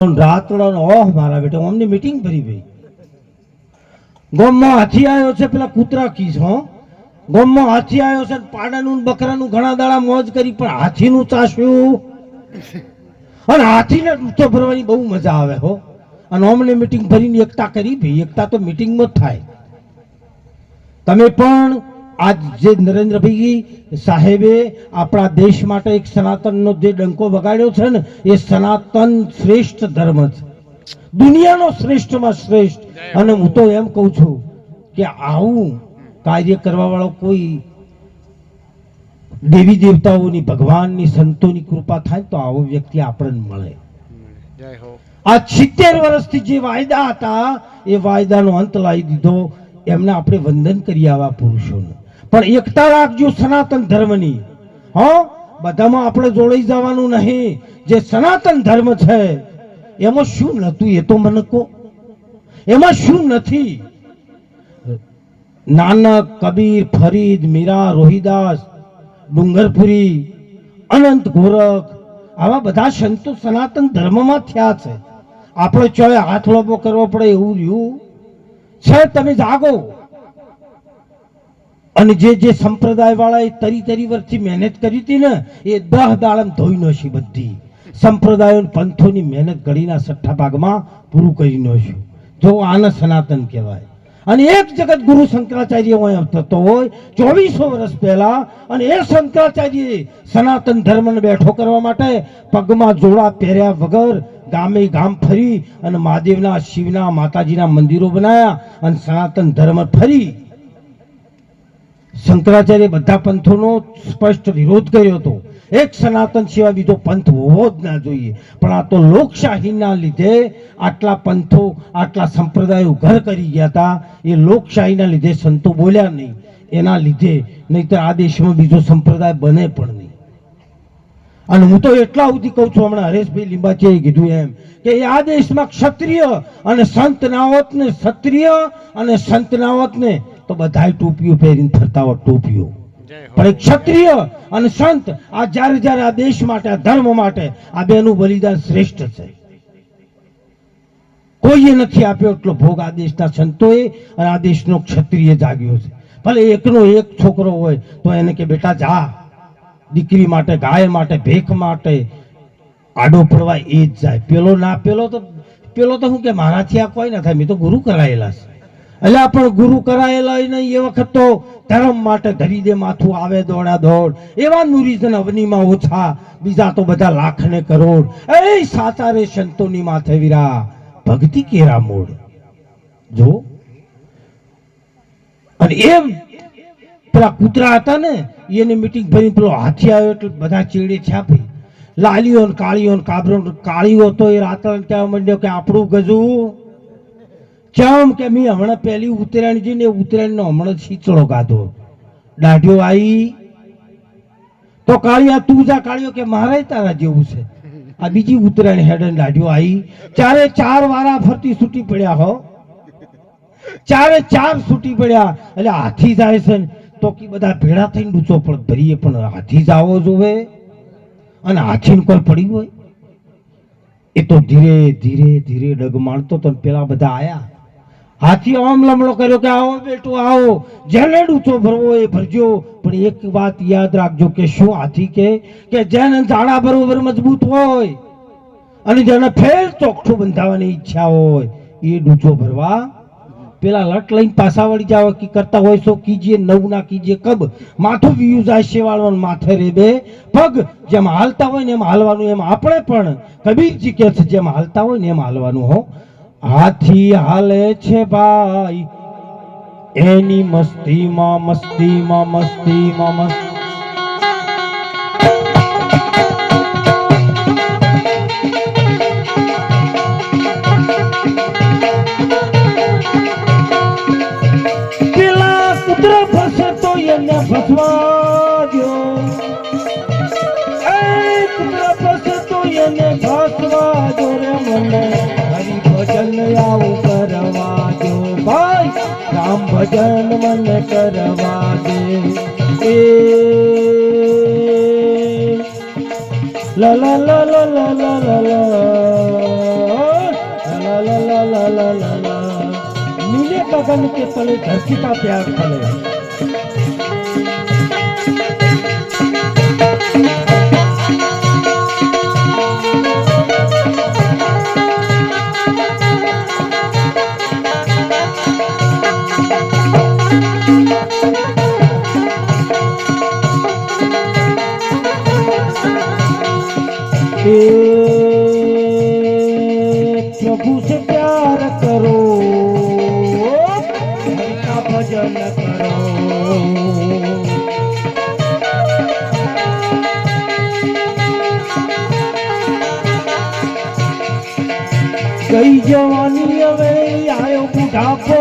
રાતડો ને ઓહ મારા બેટા અમને મીટિંગ હાથી આવ્યો છે, પેલા પાડાનું બકરાનું ઘણા દાડા મોજ કરી, પણ હાથીનું ચાસ્યું અને હાથીને ભરવાની બહુ મજા આવે, હો. અને અમને મીટિંગ ભરીને એકતા કરી, ભાઈ, એકતા તો મીટિંગમાં જ થાય. તમે પણ આજ જે નરેન્દ્રભાઈ સાહેબે આપણા દેશ માટે એક સનાતનનો જે ડંકો વગાડ્યો છે ને એ સનાતન શ્રેષ્ઠ ધર્મ છે. દુનિયાનો શ્રેષ્ઠમાં શ્રેષ્ઠ. અને હું તો એમ કહું છું કે આવું કાર્ય કરવા વાળો કોઈ દેવી દેવતાઓની ભગવાનની સંતોની કૃપા થાય તો આવો વ્યક્તિ આપણને મળે. આ સિત્તેર વર્ષથી જે વાયદા હતા એ વાયદાનો અંત લાવી દીધો. એમને આપણે વંદન કરી આવા પુરુષોને. પણ એકતા રાખજો સનાતન ધર્મની. હો? બધામાં આપણે જોડાઈ જવાનું નહીં. જે સનાતન ધર્મ છે, એમાં શું નતું એ તો મને કહો. એમાં શું નથી? નાનક, કબીર, ફરીદ, મીરા, રોહિદાસ, ડુંગરપુરી, અનંત ગોરખ, આવા બધા સંતો સનાતન ધર્મમાં થયા છે. આપણે ચોય હાથ લોબો કરવો પડે એવું રહ્યું. છે, તમે જાગો. અને જે જે સંપ્રદાય વાળાએ તરી તરી વર્ષથી મહેનત કરી હતી ને, એ દહ દાડમ ધોઈ નોશી બધી. સંપ્રદાયો પંથોની મહેનત ઘડીના છઠ્ઠા ભાગમાં પૂરું કરી નોશ્યું. જો આને સનાતન કહેવાય. અને એક જગત ગુરુ શંકરાચાર્ય અહીંયા થતો હોય, ચોવીસો વર્ષ પહેલા, અને એ શંકરાચાર્ય સનાતન ધર્મને બેઠો કરવા માટે પગમાં જોડા પહેર્યા વગર ગામે ગામ ફરી અને મહાદેવના, શિવના, માતાજીના મંદિરો બનાવ્યા અને સનાતન ધર્મ ફરી. શંકરાચાર્ય બધા પંથોનો સ્પષ્ટ વિરોધ કર્યો હતો. એક સનાતન સિવાય બીજો પંથ હોવો જ ના જોઈએ. પણ આ તો લોકશાહીના લીધે આટલા પંથો, આટલા સંપ્રદાયો ઘર કરી ગયા હતા. એ લોકશાહીના લીધે સંતો બોલ્યા નહીં. એના લીધે નહીતર આ દેશમાં બીજો સંપ્રદાય બને પણ નહીં. અને હું તો એટલા સુધી કહું છું, હમણાં હરેશભાઈ લીંબાચીએ કીધું એમ કે આ દેશમાં ક્ષત્રિય અને સંત નાવતને ક્ષત્રિય અને સંત નાવતને તો બધાય ટોપીઓ પહેરીને ફરતા હોય ટોપીઓ. પણ એક ક્ષત્રિય અને સંત આ જ્યારે જ્યારે આ દેશ માટે આ ધર્મ માટે આ બેનું બલિદાન શ્રેષ્ઠ છે. કોઈએ નથી આપ્યો એટલો ભોગ આ દેશના સંતોએ અને આ દેશનો ક્ષત્રિય જાગ્યો છે. ભલે એકનો એક છોકરો હોય તો એને કે બેટા જા. દીકરી માટે ગાય માટે ભેખ માટે આડો પડવા એ જ જાય. પેલો ના પેલો તો પેલો તો હું કે મારાથી આ કોઈ ના થાય. મેં તો ગુરુ કરાયેલા છે. એટલે પણ ગુરુ કરાયેલા નહીં એ વખત તો ધર્મ માટે ધરી દે, માથું આવે દોડા દોડ. એવા નુરીજન અવનીમાં ઓછા. બીજા તો બધા લાખ ને કરોડ. એ સાચા રે સંતોની માથે વીરા. ભક્તિ કેરા મૂળ? જો. અને એમ પેલા કૂતરા હતા ને, એને મીટિંગ ભરી પેલો હાથી આવ્યો એટલે બધા ચીડે છાપી લાલીઓ ને કાળીઓ ને કાબરો કાળીઓ તો એ રાતણ કહેવા માંડ્યો કે આપણું ગજુ ચમ કે મેં હમણાં પહેલી ઉત્તરાયણ જી ને ઉત્તરાયણનો હમણાં છીચડો કાઢો દાઢીઓ આવી તો કાળિયા, તું જા કાળિયો કે મારે તારા જેવું છે. આ બીજી ઉત્તરાયણ હેડન દાઢીઓ આવી ચારે ચાર વારા ફરતી છૂટી પડ્યા હો. ચારે ચાર છૂટી પડ્યા. એટલે હાથી જાય છે તો કે બધા ભેળા થઈને ડૂચો પણ ભરીએ, પણ હાથી જ આવો જોવે. અને હાથીને કોઈ પડી હોય. એ તો ધીરે ધીરે ધીરે ડગ માણતો તો પેલા બધા આયા. હાથી આમ લમણો કર્યો કે આવો બેટો, આવો. જેને ડૂચો ભરવો એ ભરજો. પણ એક વાત યાદ રાખજો કે શું હાથી કે કે જેને ઝાડા બરોબર મજબૂત હોય અને જેને ફેર ચોખ્ઠું બંધાવવાની ઈચ્છા હોય, એ ડૂચો ભરવા. પેલા લટ લઈને પાછા વળી જાવ કે કરતા હોય તો કીજીએ, નવ ના કીજીએ, કબ? માથું વિયું જાય શેવાળવાનું માથે રે બે પગ જેમ હાલતા હોય ને એમ હાલવાનું, એમ આપણે પણ કબીરજી કે છે, જેમ હાલતા હોય ને એમ હાલવાનું, હો. હાથી હાલે છે ભાઈ. એની મસ્તીમાં મસ્તીમાં મસ્તીમાં મસ્તી. પેલા કૂતરો ફસે તો એને આવું કરવા દો ભાઈ રામ ભજન મને કરવા દે એ લ લ લ લ લ લ લ લ લ લ नीले गगन के तले धरती का प्यार फले પ્રભુ સે પ્યાર કરો. ભજન કરો. કઈ જવાની હવે આવ્યો બુઢાપો?